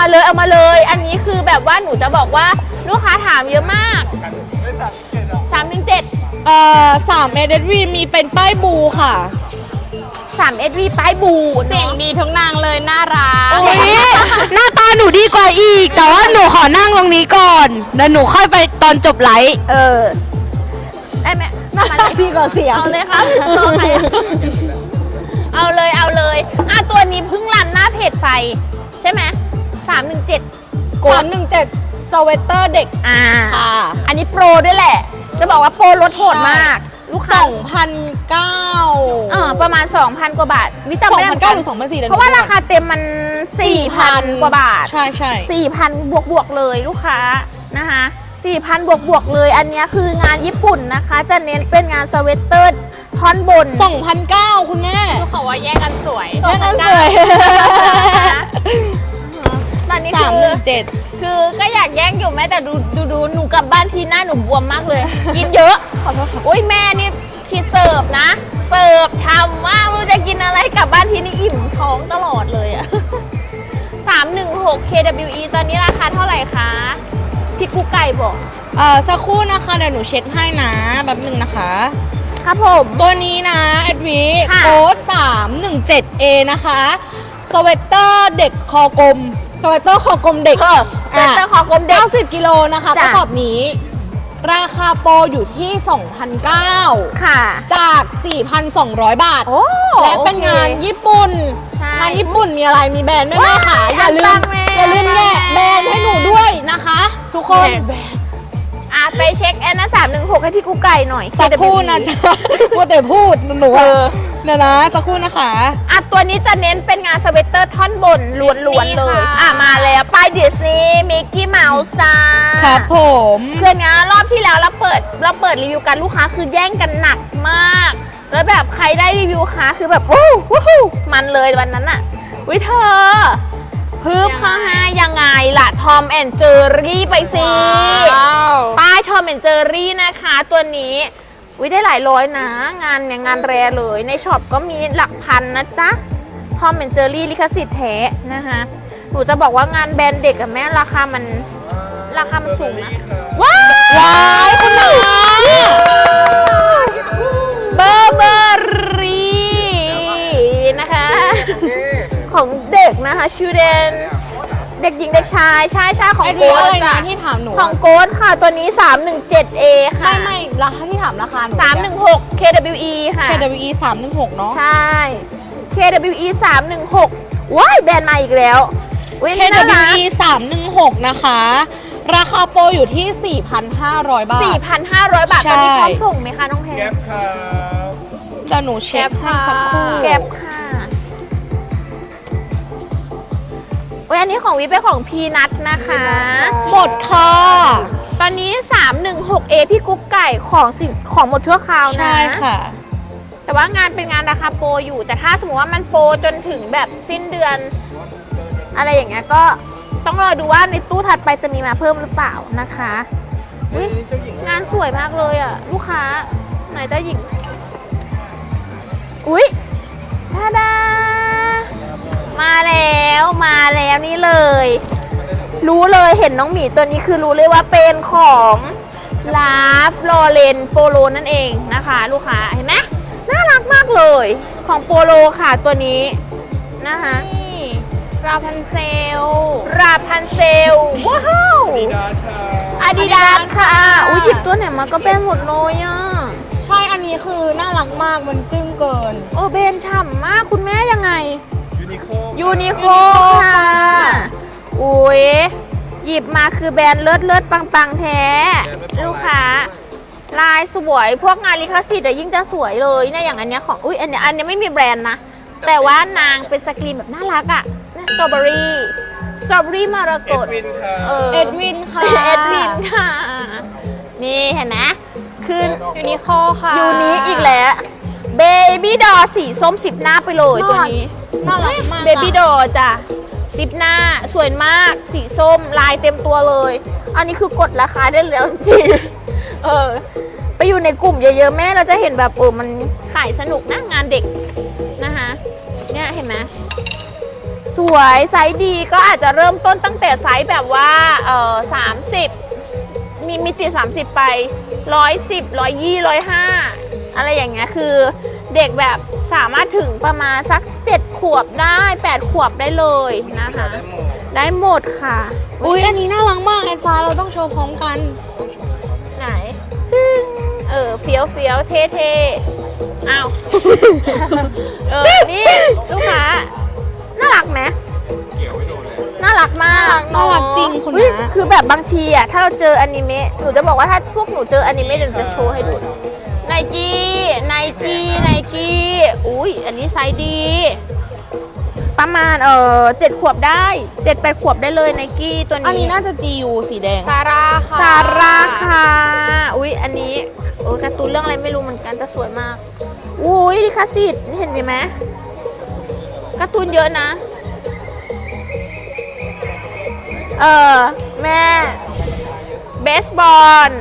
มาเลยเอามาเลย อันนี้คือแบบว่าหนูจะบอกว่าลูกค้าถามเยอะมากสามหนึ่งเจ็ดเอ่อสามเอเดวีมีเป็นป้ายบูค่ะสามเอสวีป้ายบูเสียงเนาะดีทุกนางเลยน่ารักโอ้ยหน้าตาหนูดีกว่าอีก แต่ว่าหนูขอนั่งตรงนี้ก่อนแล้วหนูค่อยไปตอนจบไลฟ์เออ ได้ไหมหน้ามาตาเลยดีกว่าเสียงเอาเลยครับเอาใครอะเอาเลยเอาเลยอะตัวนี้เพิ่งรันหน้าเพจไปใช่ไหม สามหนึ่งเจ็ดสามหนึ่งเจ็ดสเวตเตอร์เด็กอ่า ค่ะ อันนี้โปรด้วยแหละ จะบอกว่าโปรลดโหดมาก ลูกสค้าองพันเก้าเออประมาณ 2,000 กว่าบาท วิสจำองไม่ได้พันเก้าหรือสองพันสี่เพราะว่าราคาเต็มมัน 4,000 กว่าบาท ใช่ใช่4,000 บวกบวกๆเลยลูกค้านะคะ4,000 บวกบวกๆเลย อันเนี้ยคืองานญี่ปุ่นนะคะ จะเน้นเป็นงานสเวตเตอร์ท่อนบนสองพันเก้าคุณแม่เขาว่าแยกกันสวยแม่กันสวย ตอนนี้สาคืมอหนึ่งเจ็ดคือก็อยากแย่งอยู่แม่แต่ดูดูดูหนูกลับบ้านทีหน้าหนูบวมมากเลย กินเยอะอุ้ยแม่นี่ชีเสิร์ฟนะ เสิร์ฟชำมากไม่รู้จะกินอะไรกลับบ้านทีนี่อิ่มท้องตลอดเลยอะ 316 KWE ตอนนี้ราคาเท่าไหร่คะพี่กุ๊กไก่บอก เอ่อสักครู่นะคะเดี๋ยวหนูเช็คให้นะแบบหนึ่งนะคะ ครับผม ตัวนี้นะแอดวีค่ะ โค้ด317 A นะคะ สเวตเตอร์เด็กคอกลม สเวตเตอร์คอกลมเด็กเออเซ็นเตอร์คอกลมเด็ก 90 กิโลนะคะกจ้ะ ระสอบนี้ ราคาโปรอยู่ที่2,009ค่ะ จาก 4,200 บาท โอ้และเป็นงานโอค ญี่ปุ่น ใช่งานญี่ปุ่นมีอะไรมีแบรนด์แม่แม่ว้ายค่ะอย่าลือัมนปังแม่อย่าลืมแงะแบรนด์ให้หนูด้วยนะคะ ทุกคนอะไปเช็คแอนนะ316ให้พี่กุ๊กไก่หน่อย สักครู่นะ KWE จ๊ะพูดแต่พูดหนูเออะอ เดี๋ยวนะสักครู่นะคะ อะตัวนี้จะเน้นเป็นงานสเวตเตอร์ท่อนบนล้วนๆเลยค่ะ อะมาแล้วป้ายดิสนีย์มิกกี้เมาส์จ้าครับผม เพื่อนงานรอบที่แล้วเราเปิดเราเปิดรีวิวกันลูกค้าคือแย่งกันหนักมาก แล้วแบบใครได้รีวิวค้าคือแบบวู้วู้ฮู้มันเลยวันนั้นอะวิเธอพึบเข้าให้ยังไงล่ะทอมแอนเจอรี่ไปสิ ว้าว ป้ายทอมแอนเจอรี่นะคะ ตัวนี้ วิได้หลายร้อยนะ งานเนี่ยงานแรเลยในช็อปก็มีหลักพันนะจ๊ะทอมแอนเจอรี่ลิขสิทธิ์แท้นะคะหนูจะบอกว่างานแบรนด์เด็กกับแม่ราคามันราคามันสูงนะว้าวว้ายคุณนาเบอร์เบอรี่นะคะ ของเด็กนะคะชูเดน เด็กหญิงเด็กชายใช่ใช่ของไอ้โกที่ดอะไรนะจ้ะที่ถามหนูของโกดค่ะ ตัวนี้ 317A ค่ะไม่ไม่ราคาที่ถามราคาหนู316 KWE ค่ะ KWE 316เนาะ ใช่ KWE 316ว้ายแบรนด์มาอีกแล้วอุ้ยอันนี้น่ารัก KWE 316นะคะ ราคาโปรอยู่ที่ 4,500 บาท 4,500 บาทใช่ตอนนี้พร้อมส่งไหมคะ น้องแพรแก๊ปครับจะหนูเช็คให้สักครู่ แก็บค่ะ อุ้ยอันนี้ของวิเป็นของพีนัทนะคะ หมดค่ะ ตอนนี้ 316A พี่กุ๊กไก่ของสินของหมดชั่วคราวนะ ใช่ค่ะ แต่ว่างานเป็นงานราคาโปรอยู่ แต่ถ้าสมมติว่ามันโปรจนถึงแบบสิ้นเดือน อะไรอย่างเงี้ยก็ต้องรอดูว่าในตู้ถัดไปจะมีมาเพิ่มหรือเปล่านะคะอุ๊ยงานสวยมากเลยอะ ลูกค้า ไหนเจ้าหญิง อุ๊ยทาดา มาแล้วมาแล้วนี่เลย รู้เลยเห็นน้องหมีตัวนี้คือรู้เลยว่าเป็นของลาฟลอเรนโปโลนั่นเองนะคะ ลูกค้าเห็นไหมน่ารักมากเลย ของโปโลค่ะตัวนี้นะคะนี่ราพันเซล ราพันเซล ว้าวดีดาครับอาดิดาสค่ะ อุ้ยหยิบตัวไหนมาก็เป็นหมดเลยอะ ใช่ อันนี้คือน่ารักมาก มันจึ้งเกิน โอ้เบนฉ่ำมากคุณแม่ยังไงยู นิโคยูนิโคค่ะอุ้ยหยิบมาคือแบรนด์เลิศเลิศปังปังๆแท้ ลูกค้า ลายสวย พวกงานลิขสิทธิ์อะยิ่งจะสวยเลยเนี่ยอย่างอันเนี้ยของอุ้ยอันเนี้ยอันเนี้ยไม่มีแบรนด์นะ แต่ว่านางเป็นสกรีนแบบน่ารักอะสตรอเบอรี่สตรอเบอรี่มรกเอ็ดตวินครับเออเอ็ดวินค่ะเอ็ดวินค่ะ นี่เห็นไหมคือยูนิโคค่ะยูนี้อีกแล้ว เบบี้ดอสีส้มสิบหน้าไปเลยตัวนี้น่ารักมากเบบี้ดอจ้ะซิปหน้าสวยมาก สีส้มลายเต็มตัวเลย อันนี้คือกดราคาได้แล้วจริงๆเออ ไปอยู่ในกลุ่มเยอะๆแม่เราจะเห็นแบบเออมันขายสนุกนะงานเด็กนะคะเนี่ยเห็นไหมสสวยไซส์ดีก็อาจจะเริ่มต้นตั้งแต่ไซส์แบบว่าเออสามสิบมีมิติ 30 ไปร้อยสิบร้อยยี่ร้อยห้าอะไรอย่างเงี้ยคือ เด็กแบบสามารถถึงประมาณสัก 7 ขวบได้ 8 ขวบได้เลยนะคะ ได้หมดค่ะ อุ้ยอันนี้น่ารักมากแอดฟ้าเราต้องโชว์พร้อมกัน ไหนจึ้งเออเฟี้ยวเฟี้ยวเท่เท่อ้าว เออ นี่ ลูกค้า น่ารักไหมน่ารักมากน่ารักจริงคุณอุ๊ยนะคือแบบบางทีอะ ถ้าเราเจออนิเมะ หนูจะบอกว่าถ้าพวกหนูเจออนิเมะเดี๋ยวหนูจะโชว์ให้ดูไนกี้ไนกี้ไนกี้ อุ้ยอันนี้ไซส์ดี ประมาณเออเจ็ดขวบได้เจ็ดแปดขวบได้เลยไนกี้ตัวนี้อันนี้น่าจะ GU สีแดง ซาร่าค่ะซาร่าค่ะ อุ้ยอันนี้โอ้การ์ตูนเรื่องอะไรไม่รู้เหมือนกันแต่สวยมากอุ้ยลิขสิทธิ์เห็นไหมการ์ตูนเยอะนะ เออแม่เบสบอล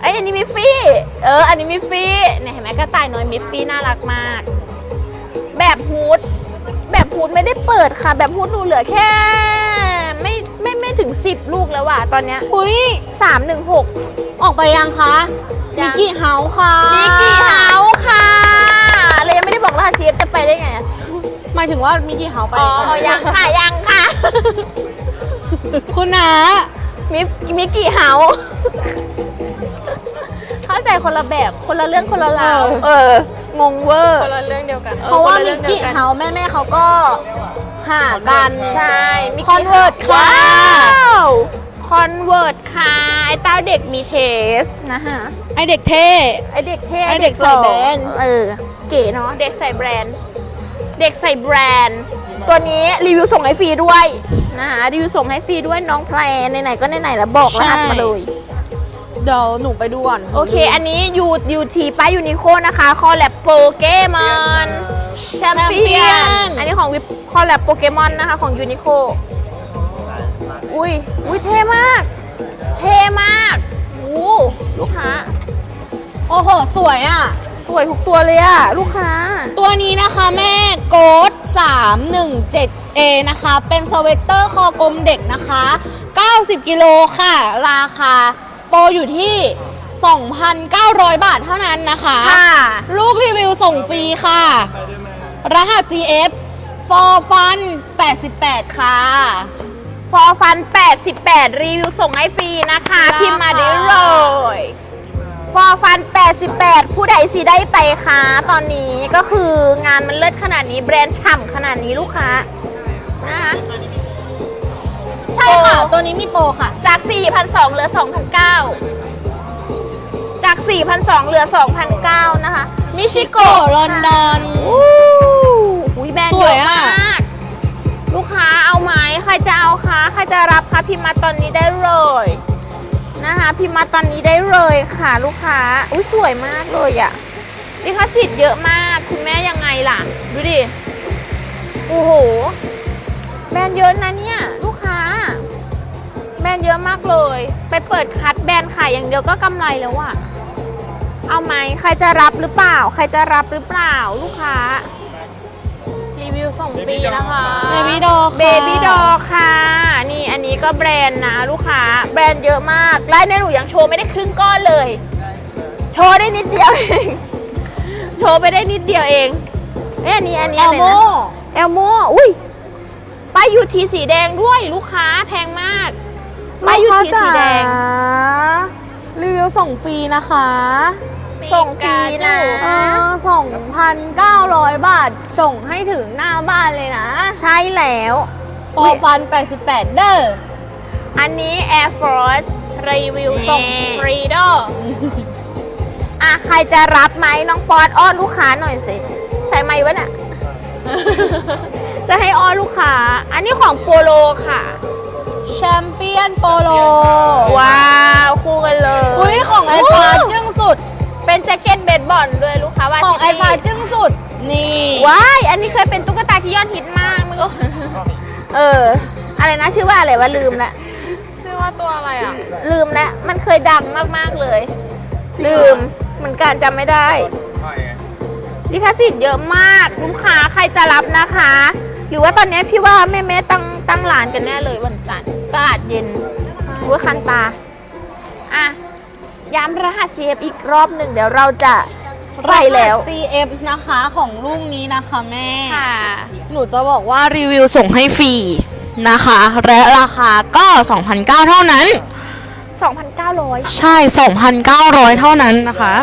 ไอยอันนี้มิฟฟี่ เออ อันนี้มิฟฟี่เนี่ยเห็นไหมกระต่ายน้อยมิฟฟี่น่ารักมาก แบบฮูดแบบฮูดไม่ได้เปิดค่ะ แบบฮูดหนูเหลือแค่ ไม่ไม่ไม่ถึง 10 ลูกแล้วว่ะตอนเนี้ยอุ้ยสามหนึ่งหก ออกไปยังคะยัมิง กกี้เฮาส์ค่ะมิกกี้เฮาส์ค่ะเลยยังไม่ได้บอกรหัส CF จะไปได้ไงอะหมายถึงว่ามิกกี้เฮาส์ไปอ๋อยังค่ะยังค่ะ คุณนะมิมิกกี้เฮาส์เข้าใจคนละแบบคนละเรื่องคนละราวเออ งงเวอร์ คนละเรื่องเดียวกัน เพราะว่าคนละมิเรื่อกงกี้เดียวกันเฮาส์แม่แม่ๆเขาก็หากันใช่มิกคอนเวิร์ตค่ะ ว้าวคอนเวิร์ตค่ะ ไอ้เต้าเด็กมีเทสนะคะไอเด็กเท่ ไอเด็กเท่ไอ้เด็กใส่แบรนด์ เออ เก๋เนาะ เด็กใส่แบรนด์ เด็กใส่แบรนด์ ตัวนี้รีวิวส่งให้ฟรีด้วยนะคะรีวิวส่งให้ฟรีด้วยน้องแพรไหนๆก็ไหนๆแล้วบอกรหัสมาเลย เดี๋ยวหนูไปดูก่อนโอเค อันนี้ยูยูทีป้ายยูนิโคนะคะคอลแลบโปเกมอนแชมเปี้ยนอันนี้ของวิคอลแลบโปเกมอนนะคะของยูนิโคอุ้ยอุ้ยเท่มาก เท่มากอู้ลูกค้า โอ้โห สวยอะ สวยทุกตัวเลยอะลูกค้า ตัวนี้นะคะแม่โกด 317A นะคะ เป็นสเวตเตอร์คอกลมเด็กนะคะ 90 กิโลค่ะ ราคา โปรอยู่ที่ 2,900 บาทเท่านั้นนะคะ ค่ะ ลูกรีวิวส่งฟรีค่ะ รหัส CF for fun 88 ค่ะ ฟอร์ฟัน 88 รีวิวส่งให้ฟรีนะคะราคาพิมพ์มาได้เลยฟอร์ฟัน 88 ผู้ใดสิได้ไปคะตอนนี้ก็คืองานมันเลิศขนาดนี้แบรนด์ฉ่ำขนาดนี้ลูกค้านะคะ ใช่ค่ะโปรตัวนี้มีโปรค่ะ จาก 4,200เหลือ 2,900จาก 4,200 เหลือ 2,900 นะคะ มิชิโกะลอนดอนอู้หูยแบรนด์เยสวยอะอะมาก ลูกค้าเอาไหมใครจะเอาคะ ใครจะรับคะ พิมพ์มาตอนนี้ได้เลย นะคะ พิมพ์มาตอนนี้ได้เลยค่ะ ลูกค้า อุ้ยสวยมากเลยอะลิขสิทธิ์เยอะมาก คุณแม่ยังไงล่ะ ดูดิ โอ้โห แบรนด์เยอะนะเนี่ย ลู กค้าแบรนด์เยอะมากเลย ไปเปิดคัดแบรนด์ขายอย่างเดียวก็กำไรแล้วอะเอาไหมใครจะรับหรือเปล่า ใครจะรับหรือเปล่าลูกค้า รีวิวส่งฟรีนะคะเบบี้ดอเบบี้ดอค่ะ นี่อันนี้ก็แบรนด์นะลูกค้า แบรนด์เยอะมากไลน์ในยหนูยังโชว์ไม่ได้ครึ่งก้อนเลย โชว์ได้นิดเดียวเองโชว์ไปได้นิดเดียวเองเอ้ยอันนี้อันนี้เออะลไรโมนะเอลโมอุ้ยป้ายยูทีสีแดงด้วยลูกค้าแพงมาก ป้ายยูทีสีแดง รีวิวส่งฟรีนะคะ ส่งฟรีนะเออ2,900บาท ส่งให้ถึงหน้าบ้านเลยนะ ใช่แล้วฟอร์ฟัน 88 เด้อ อันนี้ Air Force รีวิวส่งฟรีเด้ออะ ใครจะรับไหมน้องปอนอ้อนลูกค้าหน่อยสิ ใส่ไม้วะเนี่ยจะให้อ้อนลูกค้า อันนี้ของโปโลค่ะ แชมเปี้ยนโปโล ว้าว คู่กันเลยอุ้ยของไอฟ้าจึ้งสุด เป็นแจ็คเก็ตเบสบอลด้วยลูกค้าว่าของไอฟ้าจึ้งสุด นี่ว้ายอันนี้เคยเป็นตุ๊กตาที่ยอดฮิตมากมึงก็เออ อะไรนะชื่อว่าอะไรวะลืมละชื่อว่าตัวอะไรอะ ลืมแล้วมันเคยดังมากๆเลย ลืมเหมือนกันจำไม่ได้ลิขสิทธิ์เยอะมากลูกค้าใครจะรับนะคะ หรือว่าตอนนี้พี่ว่าแม่แม่ๆตั้งตั้งร้านกันแน่เลยวันจันทร์ ตลาดเย็นอุ้ยคันตา อะ ย้ำรหัส CF อีกรอบหนึ่งเดี๋ยวเราจะไปแล้วรหัส CF นะคะของลูกนี้นะคะแม่ ค่ะ หนูจะบอกว่ารีวิวส่งให้ฟรีนะคะ และราคาก็ 2,900 เท่านั้น 2,900 ใช่ 2,900 เท่านั้นนะคะ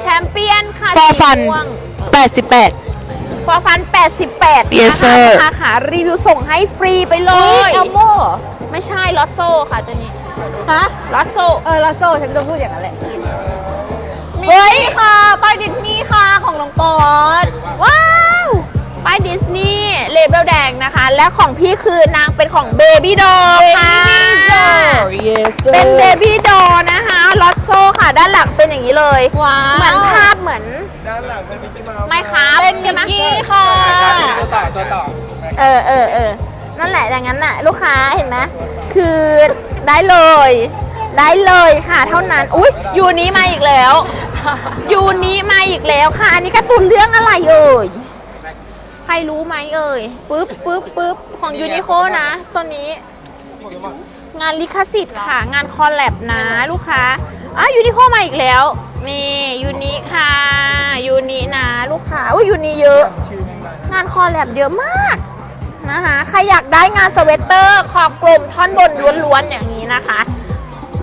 แชมเปี้ยนค่ะฟอร์ฟันสีม่วง 88 ฟอร์ฟัน 88 Yes นะคะ sir ราคารีวิวส่งให้ฟรีไปเลอุ้ยย เอลโม ไม่ใช่ลอตโซ่ค่ะตัวนี้ฮะ ลอตโซเออลาโซฉันจะพูดอย่างนั้นแหละเฮ้ย นี่ค่ะป้ายดิสนีย์ค่ะของน้องปอนว้าวป้ายดิสนีย์เลเบลแดงนะคะ และของพี่คือนางเป็นของเบบี้ดอค่ะ yes เป็นเบบี้ดอนะคะลอตโซค่ะ ด้านหลังเป็นอย่างนี้เลยว้าวเหมือนภาพเหมือนด้านหลังเป็นมิกกี้เมาส์ไมครับเป็นใช่ไหมมิกกี้ค่ะ ตัวต่อตัวต่อเออเออเออ นั่นแหละอย่างนั้นน่ะ ลูกค้าเห็นไหมคือได้เลย ได้เลยค่ะ เท่านั้นอุ้ยยูนี้มาอีกแล้ว ยูนี้มาอีกแล้วค่ะ อันนี้การ์ตูนเรื่องอะไรเอ่ยใครรู้ไหมเอ่ยปึ๊บปึ๊บปึ๊บของยูนิโคนะตัวนี้ งานลิขสิทธิ์ค่ะ งานคอลแลบนะลูกค้าอะยูนิโคมาอีกแล้ว นี่ยูนิค่ะยูนินะลูกค้าอุ้ยยูนิเยอะ งานคอลแลบเยอะมาก นะคะ ใครอยากได้งานสเวตเตอร์คอกลมท่อนบนล้วนๆอย่างนี้นะคะ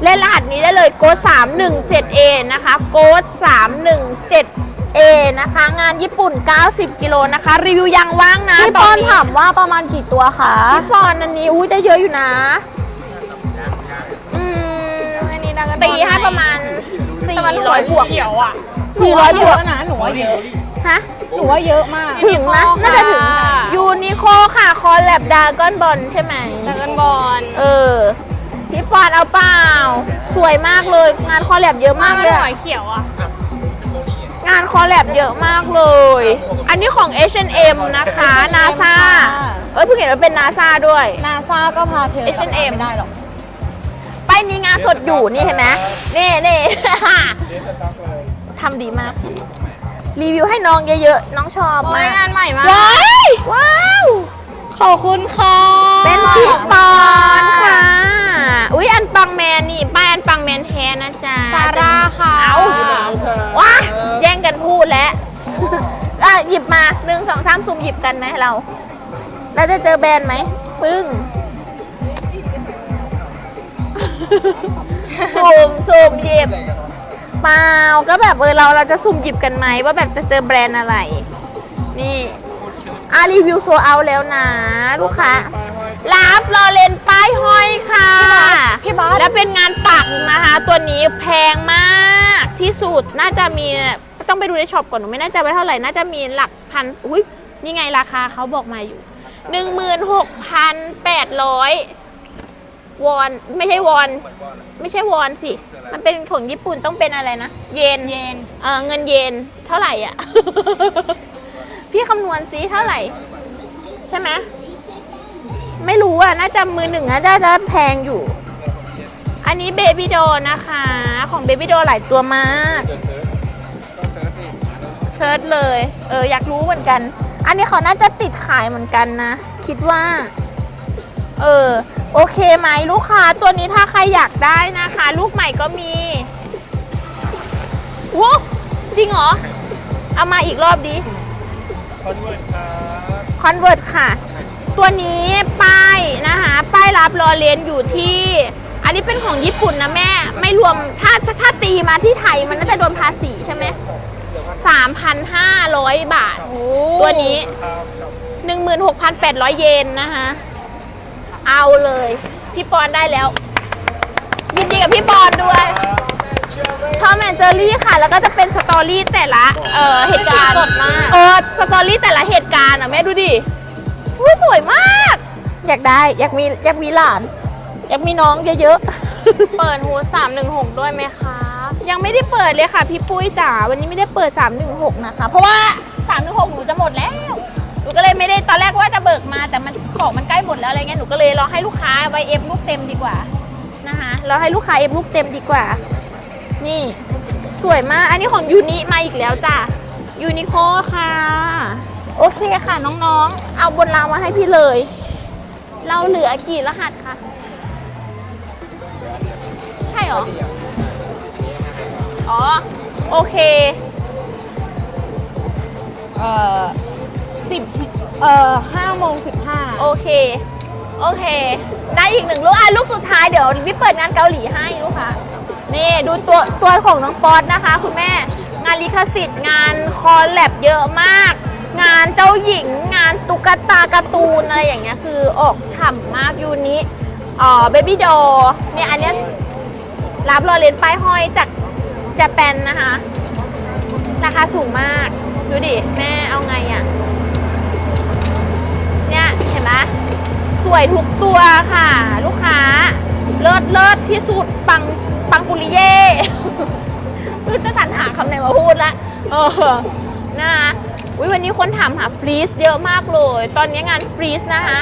เล่นรหัสนี้ได้เลยโกด 317A นะคะโกด 317A นะคะ งานญี่ปุ่น 90 กิโลนะคะ รีวิวยังว่างนะพี่ตปออนนนี้ถามว่าประมาณกี่ตัวคะพี่ปอนอันนี้อุ้ยได้เยอะอยู่นะอืมอันนี้ดังกันตีให้ประมาณ400บวกเขียวอะ400บเยวกอะนะหนูว่าเยอะ ฮะหนูว่าเยอะมาก ถึงนะ Uniqlo น่าจะถึงค่ะยูนิโคค่ะ คอลแลบดากอนบอลใช่ไหมดังกันบอลเออ พี่ปอนเอาเปล่า สวยมากเลย งานคอลแลบเยอะมากเลยหอะอยเขียวอะ งานคอลแลบเยอะมากเลย อันนี้ของ H&M นะคะ H&M NASA ค่ะเอ้ยเพิ่งเห็นว่าเป็น NASA ด้วย นาซาก็พาเธอกลับมา H&M ไม่ได้หรอกไปมีงานสดอยู่นี่เห็นไหมนี่นี่ ทำดีมาก รีวิวให้น้องเยอะๆ น้องชอบโอ้มายกงานใหม่มากว้ายว้าว ขอบคุณค่ะ เป็นพี่ปอนค่ะ อุ๊ย อันปังแมนนี่ป้ายอันปังแมนแท้นะจ๊ะซาร่าค่ะเอาว้าแย่งกันพูดแล้วอะหยิบมาหนึ่งสองสามซุ่มหยิบกันไหมเรา แล้วจะเจอแบรนด์ไหมปึ้งสุ่มสุ่มหยิบ เปล่าก็แบบเออเราเราจะสุ่มหยิบกันไหมว่าแบบจะเจอแบรนด์อะไร นี่อารีวิวโซเอาแล้วนะ ลูกค้าลาฟลอเรนป้ายห้อยค่ะพี่บาสและเป็นงานปักนะคะ ตัวนี้แพงมากที่สุดน่าจะมีต้องไปดูในช็อปก่อนหนูไม่แน่ใจว่าเท่าไหร่น่าจะมีหลักพันอุ้ยนี่ไงราคาเขาบอกมาอยู่ 16,800 วอนไม่ใช่วอน ไม่ใช่วอนสิ มันเป็นของญี่ปุ่นต้องเป็นอะไรนะ เยนเยนเออเงินเยนเท่าไหร่อะ พี่คำนวณซิเท่าไหร่ ใช่ไหมไม่รู้อะ น่าจะมือหนึ่งน่าจะจะแพงอยู่ อันนี้เบบี้โดนะคะ ของเบบี้โดหลายตัวมากเซิร์ชเลย เอออยากรู้เหมือนกัน อันนี้เขาน่าจะติดขายเหมือนกันนะ คิดว่า เออ โอเคไหมลูกค้าตัวนี้ถ้าใครอยากได้นะคะ ลูกใหม่ก็มีว้าจริงเหรอ เอามาอีกรอบดิคอนเวิร์ตครับคอนเวิร์ตค่ะ ตัวนี้ป้ายนะคะ ป้ายรับรอเลนอยู่ที่ อันนี้เป็นของญี่ปุ่นนะแม่ ไม่รวมถ้าถ้าถ้าตีมาที่ไทยมันน่าจะโดนภาษีใช่ไหม3,500บาท ตัวนี้ครับครับ16,800เยนนะคะ เอาเลย พี่ปอนได้แล้ว ยินดีกับพี่ปอนด้วยทอมแอนเจอรี่ค่ะ แล้วก็จะเป็นสตอรี่แต่ละ เอ่อเหตุการณ์สดมากเออสตอรี่แต่ละเหตุการณ์อะแม่ดูดิอุ้ยสวยมาก อยากได้อยากมีอยากมีหลาน อยากมีน้องเยอะๆ เปิดฮูด316 ด้วยไหมคะ ยังไม่ได้เปิดเลยค่ะ พี่ปุ้ยจ๋าวันนี้ไม่ได้เปิด 316 นะคะ เพราะว่า 316 หนูจะหมดแล้วห นูก็เลยไม่ได้ตอนแรกว่าจะเบิกมา แต่มันของมันใกล้หมดแล้วอะไรเงี้ยหนูก็เลยรอให้ลูกค้าไว้เอฟลูกเต็มดีกว่านะคะรอให้ลูกค้าเอฟลูกเต็มดีกว่า นี่สวยมาก อันนี้ของยูนิมาอีกแล้วจ้ะยูนิโคค่ะ โอเคค่ะน้องๆ เอาบนราวมาให้พี่เลย เราเหลือกี่รหัสคะใช่หรอ อ๋อ โอเค เอ่อ สิบเอ่อห้าโมงสิบห้าโอเค โอเค ได้อีกหนึ่งลูก อะ ลูกสุดท้ายเดี๋ยวพี่เปิดงานเกาหลีให้ลูกค่ะนี่ดูตัวตัวของน้องป๊อตนะคะ คุณแม่ งานลิขสิทธิ์งานคอลแลบเยอะมาก งานเจ้าหญิง งานตุ๊กตาการ์ตูนอะไรอย่างเงี้ยคือออกฉ่ำมากยูนิอ๋อเบบี้ดอเนี่ยอันเนี้ยรับรอเลนป้ายห้อยจากจแปนนะคะ ราคาสูงมาก ดูดิ แม่เอาไงอะ่ะ สวยทุกตัวค่ะ ลูกค้า เลิศเลิศที่สุดปังปังปุริเย่ไม่จะสรรหาคำไหนมาพูดละเออนะอุ๊ยวันนี้คนถามหาฟรีซเยอะมากเลย ตอนนี้งานฟรีซนะคะ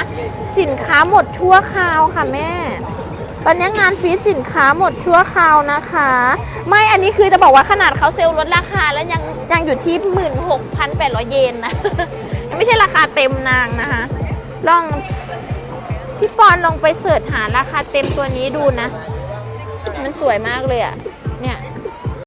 สินค้าหมดชั่วคราวค่ะแม่ ตอนนี้งานฟรีซสินค้าหมดชั่วคราวนะคะ ไม่อันนี้คือจะบอกว่าขนาดเขาเซลล์ลดราคาแล้วยังยังอยู่ที่ 16,800 เยนนะ ไม่ใช่ราคาเต็มนางนะคะ ลอง พี่ปอนลองไปเสิร์ชหาราคาเต็มตัวนี้ดูนะ มันสวยมากเลยอะ่ะ เนี่ย